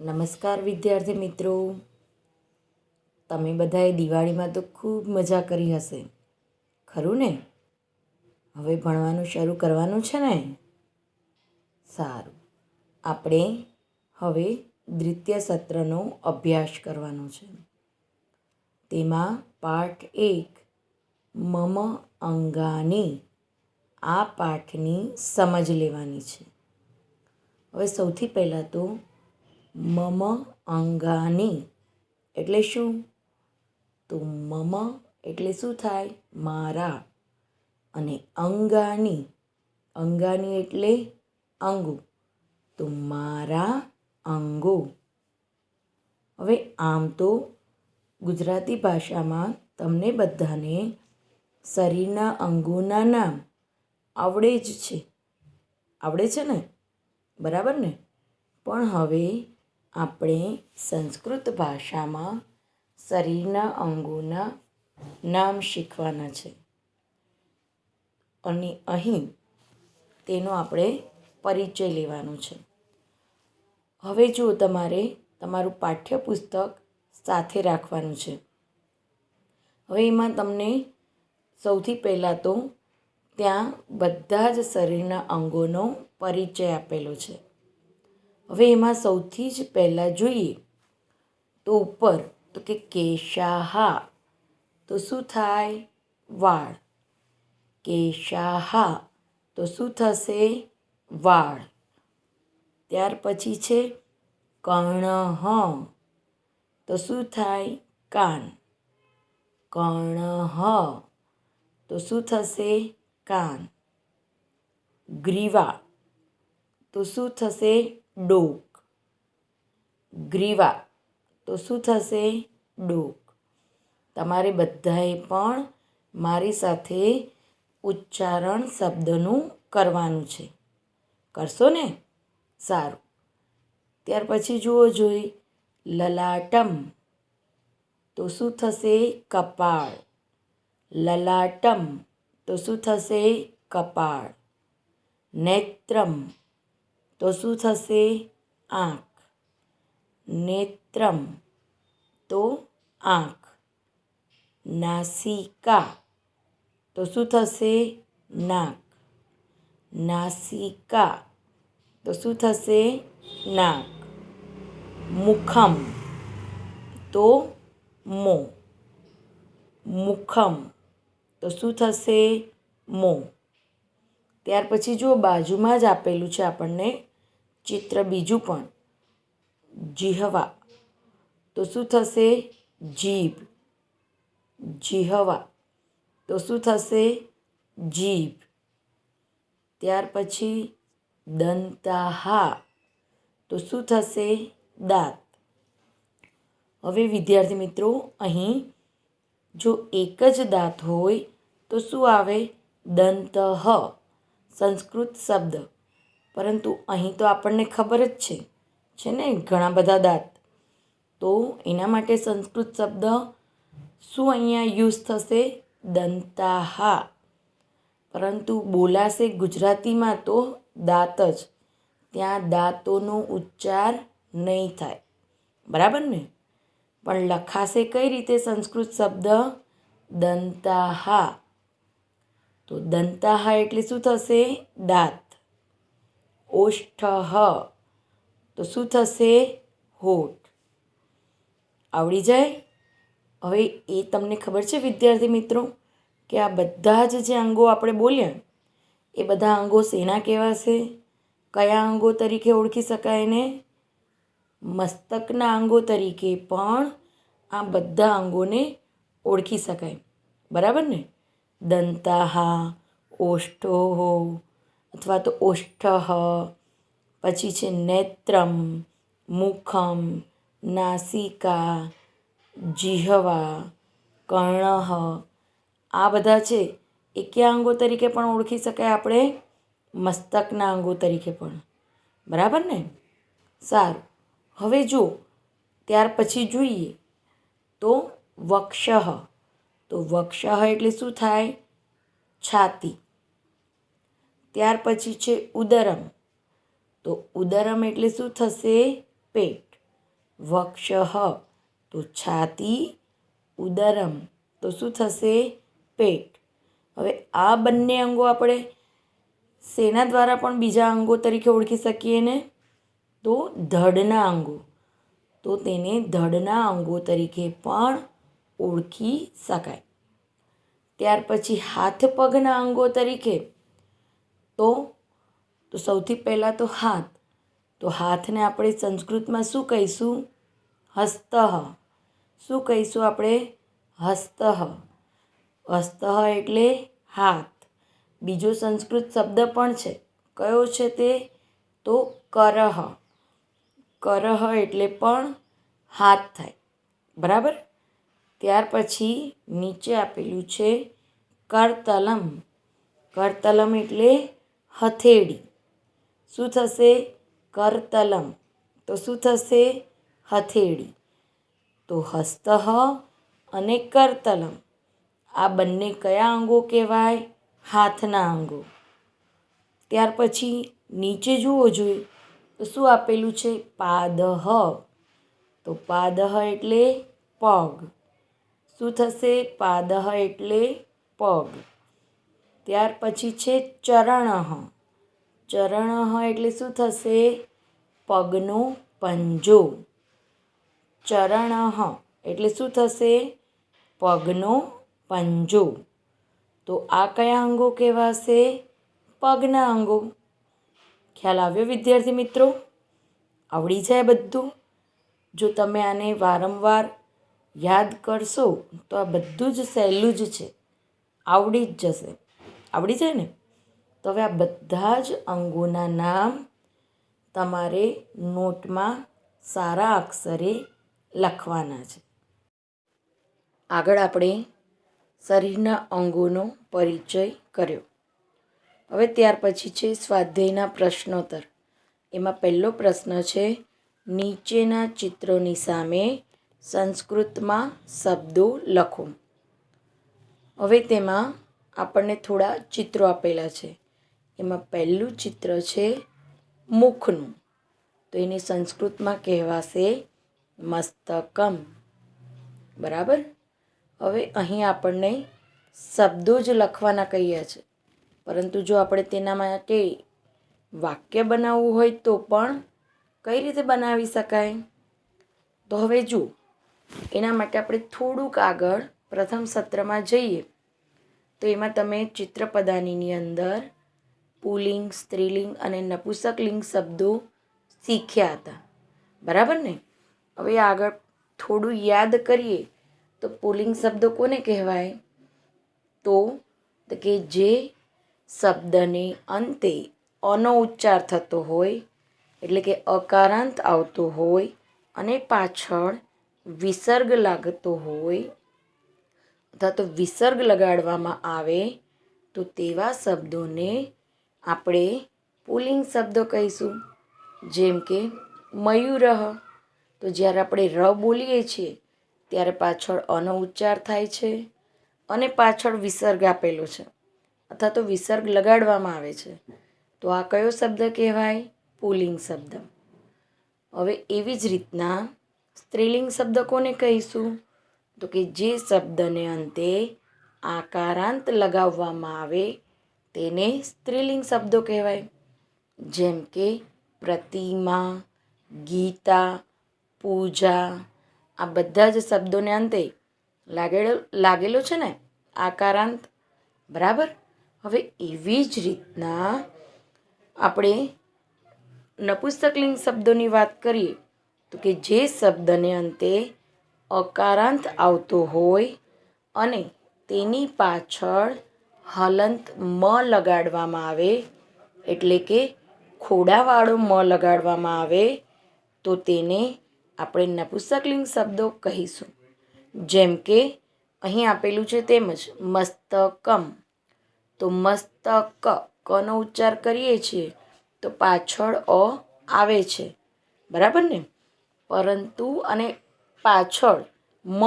નમસ્કાર વિદ્યાર્થી મિત્રો. તમે બધાએ દિવાળીમાં તો ખૂબ મજા કરી હશે. ખરું ને? હવે ભણવાનું શરૂ કરવાનું છે ને? સારું. આપણે હવે દ્વિતીય સત્રનો અભ્યાસ કરવાનો છે. તેમાં પાઠ એક, મમ અંગાની આ પાઠની સમજ લેવાની છે. હવે સૌથી પહેલાં તો મમ અંગાની. એટલે શું? તો મમ એટલે શું થાય? મારા. અને અંગાની. અંગાની એટલે અંગો. તો મારા અંગો. હવે આમ તો ગુજરાતી ભાષામાં તમને બધાને શરીરના અંગોના નામ આવડે જ છે. આવડે છે ને? બરાબર ને? પણ હવે આપણે સંસ્કૃત ભાષામાં શરીરના અંગોના નામ શીખવાના છે. અને અહીં તેનો આપણે પરિચય લેવાનો છે. હવે જો તમારે તમારું પાઠ્યપુસ્તક સાથે રાખવાનું છે. હવે એમાં તમને સૌથી પહેલાં તો ત્યાં બધા જ શરીરના અંગોનો પરિચય આપેલો છે. હવે એમાં સૌથી જ પહેલાં જોઈએ તો ઉપર, તો કે કેશાહા. તો શું થાય? વાળ. કેશાહા. તો શું થશે? વાળ. ત્યાર પછી છે કર્ણહ. તો શું થાય? કાન. કર્ણહ. તો શું થશે? કાન. ગ્રીવા. તો શું થશે? ડોક. ગ્રીવા. તો શું થશે? ડોક. તમારે બધાએ પણ મારી સાથે ઉચ્ચારણ શબ્દનું કરવાનું છે. કરશો ને? સારું. ત્યાર પછી જુઓ જોઈ. લલાટમ. તો શું થશે? કપાળ. લલાટમ. તો શું થશે? કપાળ. નેત્રમ. તો શું થશે? આંખ. નેત્રમ. તો આંખ. નાસિકા. તો શું થશે? નાક. નાસિકા. તો શું થશે? નાક. મુખમ. તો મોં. મુખમ. તો શું થશે? મો. ત્યાર પછી જો બાજુમાં જ આપેલું છે આપણને ચિત્ર બીજું પણ, જીહવા. તો શું થશે? જીભ. જીહવા. તો શું થશે? જીભ. ત્યાર પછી દંતાહા. તો શું થશે? દાંત. હવે વિદ્યાર્થી મિત્રો, અહીં જો એક જ દાંત હોય, તો શું આવે? દંતહ સંસ્કૃત શબ્દ. પરંતુ અહીં તો આપણને ખબર જ છે છે ને, ઘણા બધા દાંત. તો એના માટે સંસ્કૃત શબ્દ શું અહીંયા યુઝ થશે? દંતાહા. પરંતુ બોલાશે ગુજરાતીમાં તો દાંત જ. ત્યાં દાંતોનો ઉચ્ચાર નહીં થાય. બરાબર ને? પણ લખાશે કઈ રીતે સંસ્કૃત શબ્દ? દંતાહા. તો દંતાહા એટલે શું થશે? દાંત. ઓષ્ઠ. તો શું થશે? હોઠ. આવડી જાય? હવે એ તમને ખબર છે, વિદ્યાર્થી મિત્રો, કે આ બધા જ જે અંગો આપણે બોલ્યા, એ બધા અંગો શેના કહેવાશે? કયા અંગો તરીકે ઓળખી શકાય એને? મસ્તકના અંગો તરીકે પણ આ બધા અંગોને ઓળખી શકાય. બરાબર ને? દંતાહા ઓષ્ઠોહો અથવા તો ઓષ્ઠ પછી છે નેત્રમ, મુખમ, નાસિકા, જીહવા, કર્ણહ. આ બધા છે એ કયા અંગો તરીકે પણ ઓળખી શકાય આપણે? મસ્તકના અંગો તરીકે પણ. બરાબર ને? સારું. હવે જો ત્યાર પછી જોઈએ. તો વક્ષ. તો વક્ષ એટલે શું થાય? છાતી. ત્યાર પછી છે ઉદરમ. તો ઉદરમ એટલે શું થશે? પેટ. વક્ષહ તો છાતી, ઉદરમ. તો શું થશે? પેટ. હવે આ બંને અંગો આપણે શેના દ્વારા પણ બીજા અંગો તરીકે ઓળખી શકીએ ને? તો ધડના અંગો. તો તેને ધડના અંગો તરીકે પણ ઓળખી શકાય. ત્યાર પછી હાથ પગના અંગો તરીકે તો? તો સૌથી પહેલાં તો હાથ. તો હાથને આપણે સંસ્કૃતમાં શું કહીશું? હસ્તઃ. શું કહીશું આપણે? હસ્તઃ. હસ્તઃ એટલે હાથ. બીજો સંસ્કૃત શબ્દ પણ છે. કયો છે તે? તો કરહ. કરહ એટલે પણ હાથ થાય. બરાબર? ત્યાર પછી નીચે આપેલું છે કરતલમ. કરતલમ એટલે હથેળી. શું થશે? કરતલમ. તો શું થશે? હથેળી. તો હસ્તઃ અને કરતલમ. આ બંને કયા અંગો કહેવાય? હાથના અંગો. ત્યાર પછી નીચે જુઓ જોઈએ તો શું આપેલું છે? પાદહ તો પાદહ એટલે પગ. શું થશે? પાદહ એટલે પગ. ત્યાર પછી છે ચરણઃ ચરણઃ એટલે શું થશે? પગનો પંજો. ચરણઃ એટલે શું થશે? પગનો પંજો. તો આ કયા અંગો કહેવાશે? પગના અંગો. ખ્યાલ આવ્યો વિદ્યાર્થી મિત્રો? આવડી જાય બધું. જો તમે આને વારંવાર યાદ કરશો તો આ બધું જ સહેલું જ છે. આવડી જ જશે. આવડી જાય ને? તો હવે આ બધા જ અંગોના નામ તમારે નોટમાં સારા અક્ષરે લખવાના છે. આગળ આપણે શરીરના અંગોનો પરિચય કર્યો. હવે ત્યાર પછી છે સ્વાધ્યાયના પ્રશ્નોત્તર. એમાં પહેલો પ્રશ્ન છે, નીચેના ચિત્રોની સામે સંસ્કૃતમાં શબ્દો લખો. હવે તેમાં આપણને થોડા ચિત્રો આપેલા છે. એમાં પહેલું ચિત્ર છે મુખનું. તો એને સંસ્કૃતમાં કહેવાશે મસ્તકમ. બરાબર? હવે અહીં આપણને શબ્દો જ લખવાના કહ્યા છે. પરંતુ જો આપણે તેના માટે વાક્ય બનાવવું હોય તો પણ કઈ રીતે બનાવી શકાય? તો હવે જુઓ. એના માટે આપણે થોડુંક આગળ પ્રથમ સત્રમાં જઈએ. તો એમાં તમે ચિત્રપદાનીની અંદર પુલિંગ, સ્ત્રીલિંગ અને નપુસકલિંગ શબ્દો શીખ્યા હતા. બરાબર ને? હવે આગળ થોડું યાદ કરીએ તો પુલિંગ શબ્દો કોને કહેવાય? તો કે જે શબ્દને અંતે અનો ઉચ્ચાર થતો હોય, એટલે કે અકારાંત આવતો હોય અને પાછળ વિસર્ગ લાગતો હોય અથવા તો વિસર્ગ લગાડવામાં આવે, તો તેવા શબ્દોને આપણે પુલિંગ શબ્દો કહીશું. જેમ કે મયુરહ તો જ્યારે આપણે ર બોલીએ છીએ, ત્યારે પાછળ અનો ઉચ્ચાર થાય છે અને પાછળ વિસર્ગ આપેલો છે. અથવા તો વિસર્ગ લગાડવામાં આવે છે. તો આ કયો શબ્દ કહેવાય? પુલિંગ શબ્દ. હવે એવી જ રીતના સ્ત્રીલિંગ શબ્દ કોને કહીશું? તો કે જે શબ્દને અંતે આકારાંત લગાવવામાં આવે તેને સ્ત્રીલિંગ શબ્દો કહેવાય. જેમ કે પ્રતિમા, ગીતા, પૂજા, આ બધા જ શબ્દોને અંતે લાગેલો લાગેલો છે ને આકારાંત. બરાબર? હવે એવી જ રીતના આપણે નપુસ્તકલિંગ શબ્દોની વાત કરીએ તો કે જે શબ્દને અંતે અકારાંત આવતો હોય અને તેની પાછળ હલંત મ લગાડવામાં આવે, એટલે કે ખોડાવાળો મ લગાડવામાં આવે, તો તેને આપણે નપુસકલિંગ શબ્દો કહીશું. જેમ કે, અહીં આપેલું છે તેમજ મસ્તકમ. તો મસ્તક કનો ઉચ્ચાર કરીએ છીએ, તો પાછળ અ આવે છે. બરાબર ને? પરંતુ અને પાછળ મ,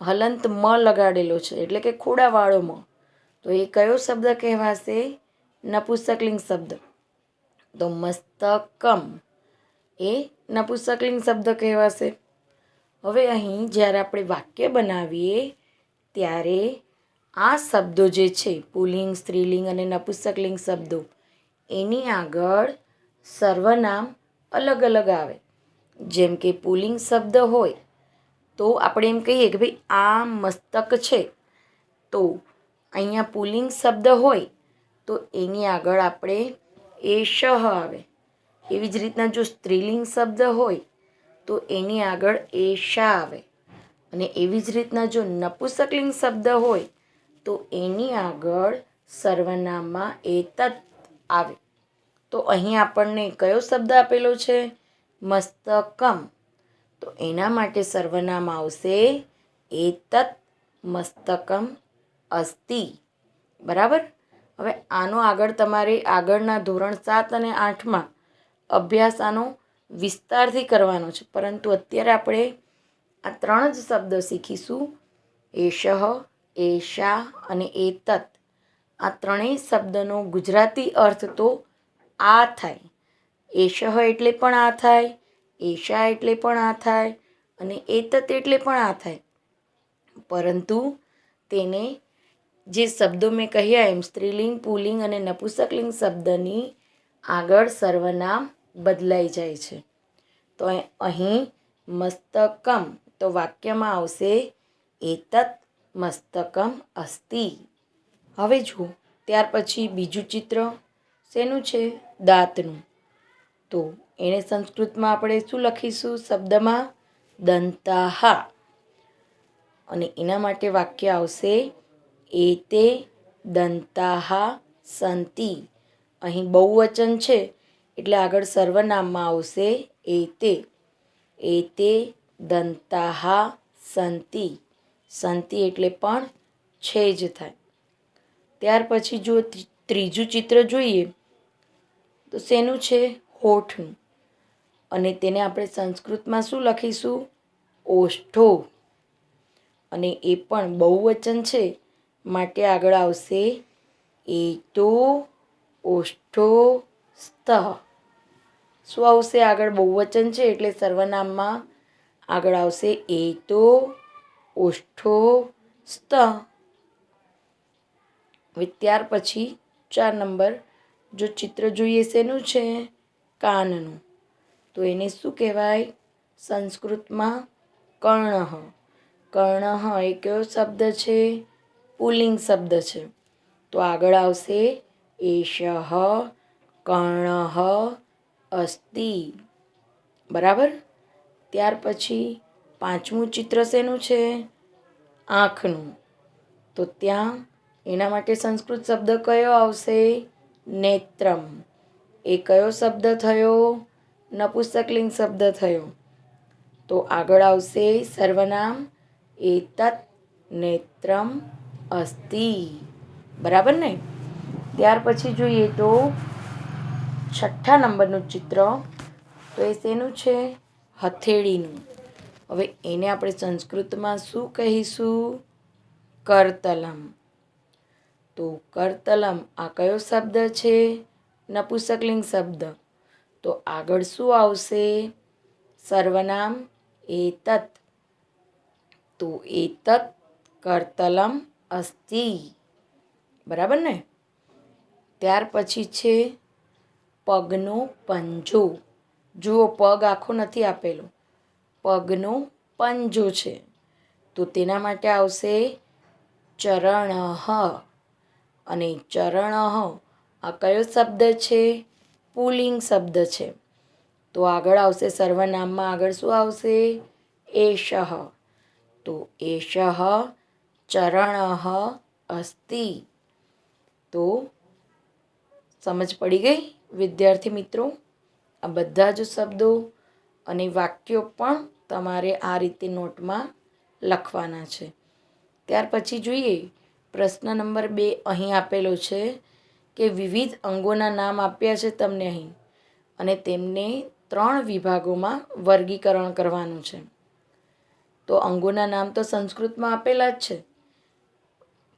હલંત મ લગાડેલો છે, એટલે કે ખોડાવાળો મ. તો એ કયો શબ્દ કહેવાશે? નપુસકલિંગ શબ્દ. તો મસ્તકમ એ નપુંસકલિંગ શબ્દ કહેવાશે. હવે અહીં જ્યારે આપણે વાક્ય બનાવીએ, ત્યારે આ શબ્દો જે છે, પુલિંગ, સ્ત્રીલિંગ અને નપુંસકલિંગ શબ્દો, એની આગળ સર્વનામ અલગ અલગ આવે. જેમ કે પુલિંગ શબ્દ હોય, તો આપણે એમ કહીએ કે ભાઈ આ મસ્તક છે. તો અહીંયા પુલિંગ શબ્દ હોય, તો એની આગળ આપણે એ શહ આવે. એવી જ રીતના જો સ્ત્રીલિંગ શબ્દ હોય, તો એની આગળ એ શા આવે. અને એવી જ રીતના જો નપુસકલિંગ શબ્દ હોય, તો એની આગળ સર્વનામમાં તત્ આવે. તો અહીં આપણને કયો શબ્દ આપેલો છે? મસ્તકમ. તો એના માટે સર્વનામ આવશે એતત મસ્તકમ અસ્તિ. બરાબર? હવે આનો આગળ તમારે આગળના ધોરણ સાત અને આઠમાં અભ્યાસ આનો વિસ્તારથી કરવાનો છે. પરંતુ અત્યારે આપણે આ ત્રણ જ શબ્દ શીખીશું. એશહ, એશા અને એતત. આ ત્રણેય શબ્દનો ગુજરાતી અર્થ તો આ થાય. એશહ એટલે પણ આ થાય, એશા એટલે પણ આ થાય અને એતત એટલે પણ આ થાય. પરંતુ તેને જે શબ્દો મેં કહ્યા એમ સ્ત્રીલિંગ, પુલિંગ અને નપુસકલિંગ શબ્દની આગળ સર્વનામ બદલાઈ જાય છે. તો અહીં મસ્તકમ, તો વાક્યમાં આવશે એતત મસ્તકમ અસ્તિ. હવે જુઓ, ત્યાર પછી બીજું ચિત્ર શેનું છે? દાંતનું. તો એને સંસ્કૃતમાં આપણે શું લખીશું? શબ્દમાં દંતાહા. અને એના માટે વાક્ય આવશે એ તે દંતાહા સંતિ. અહીં બહુવચન છે, એટલે આગળ સર્વનામમાં આવશે એ તે એ તે દંતાહા સંતિ. સંતિ એટલે પણ છે જ થાય. ત્યાર પછી જો ત્રીજું ચિત્ર જોઈએ, તો શેનું છે? હોઠનું અને તેને આપણે સંસ્કૃતમાં શું લખીશું? ઓષ્ઠો. અને એ પણ બહુવચન છે. માટે આગળ આવશે. એ તો ઓષ્ઠો સ્ત. શું આવશે? આગળ બહુવચન છે એટલે સર્વનામમાં આગળ આવશે એ તો ઓષ્ઠો સ્ત. હવે ત્યાર પછી ચાર નંબર. જો ચિત્ર જોઈએ શેનું છે? કાનનું. તો એને શું કહેવાય? સંસ્કૃતમાં કર્ણ કર્ણ એ કયો શબ્દ છે? પુલિંગ શબ્દ છે. તો આગળ આવશે એશ કર્ણ અસ્તિ. બરાબર? ત્યાર પછી પાંચમું ચિત્ર શેનું છે? આંખનું. તો ત્યાં એના માટે સંસ્કૃત શબ્દ કયો આવશે? નેત્રમ. એ કયો શબ્દ થયો? નપુંસકલિંગ શબ્દ થયો. તો આગળ આવશે સર્વનામ એ તત્ નેત્રમ અસ્તિ. બરાબર ને? ત્યાર પછી જોઈએ તો છઠ્ઠા નંબરનું ચિત્ર. તો એ શેનું છે? હથેળીનું. હવે એને આપણે સંસ્કૃતમાં શું કહીશું? કરતલમ. તો કરતલમ આ કયો શબ્દ છે? નપુંસકલિંગ શબ્દ. તો આગળ શું આવશે? સર્વનામ એતત. તો એતત કરતલમ અસ્તિ. બરાબર ને? ત્યાર પછી છે પગનો પંજો. જુઓ, પગ આખો નથી આપેલો. પગનો પંજો છે. તો તેના માટે આવશે ચરણ. અને ચરણ આ કયો શબ્દ છે? પુલિંગ શબ્દ છે. તો આગળ આવશે સર્વનામમાં આગળ શું આવશે? એશ તો એશ ચરણ અસ્તિ. તો સમજ પડી ગઈ? વિદ્યાર્થી મિત્રો, આ બધા જ શબ્દો અને વાક્યો પણ તમારે આ રીતે નોટમાં લખવાના છે. ત્યાર પછી જોઈએ, પ્રશ્ન નંબર બે અહીં આપેલો છે. કે વિવિધ અંગોના નામ આપ્યા છે તમને અહીં. અને તેમને ત્રણ વિભાગોમાં વર્ગીકરણ કરવાનું છે. તો અંગોના નામ તો સંસ્કૃતમાં આપેલા જ છે.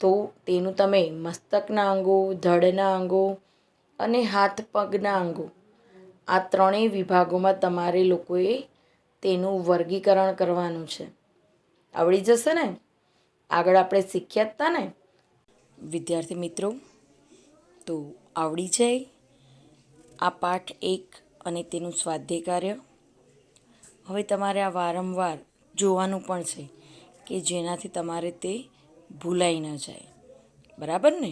તો તેનું તમે મસ્તકના અંગો, ધડના અંગો અને હાથ પગના અંગો આ ત્રણેય વિભાગોમાં તમારે લોકોએ તેનું વર્ગીકરણ કરવાનું છે. આવડી જશે ને? આગળ આપણે શીખ્યા જ હતા ને? વિદ્યાર્થી મિત્રો તો આવડી જાય. આ પાઠ એક અને તેનું સ્વાધ્યાય કાર્ય હવે તમારે આ વારંવાર જોવાનું પણ છે કે જેનાથી તમારે તે ભૂલાઈ ન જાય. બરાબર ને?